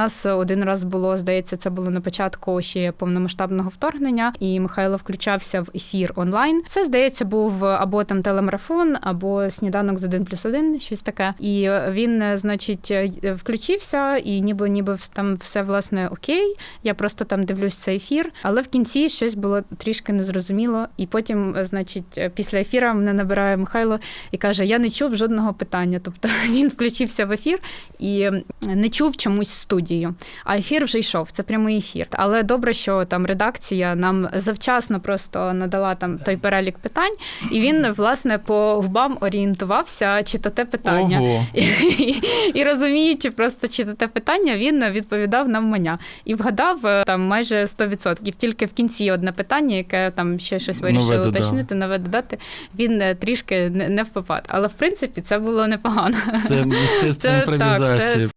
нас один раз було, здається, це було на початку ще повномасштабного вторгнення, і Михайло включався в ефір онлайн. Це здається був або там телемарафон, або сніданок з 1 плюс 1, щось таке. І він, значить, включився, і ніби ніби там все власне окей. Я просто там дивлюсь цей ефір, але в кінці щось було трішки незрозуміло. І потім, значить, після ефіру мене набирає Михайло і каже: Я не чув жодного питання. Тобто він включився в ефір і не чув чомусь студію. А ефір вже йшов. Це прямий ефір. Але добре, що там редакція нам завчасно просто надала там той перелік питань, і він власне по губам орієнтував,ся чи то те питання. Ого. І, і, і розуміючи просто чи те питання, він відповідав навмання і вгадав е, там майже 100%. Тільки в кінці одне питання, яке там ще щось Нове вирішили уточнити, нове додати. Він е, трішки не, не в попад. Але в принципі це було непогано. Це мистецтво імпровізації. це,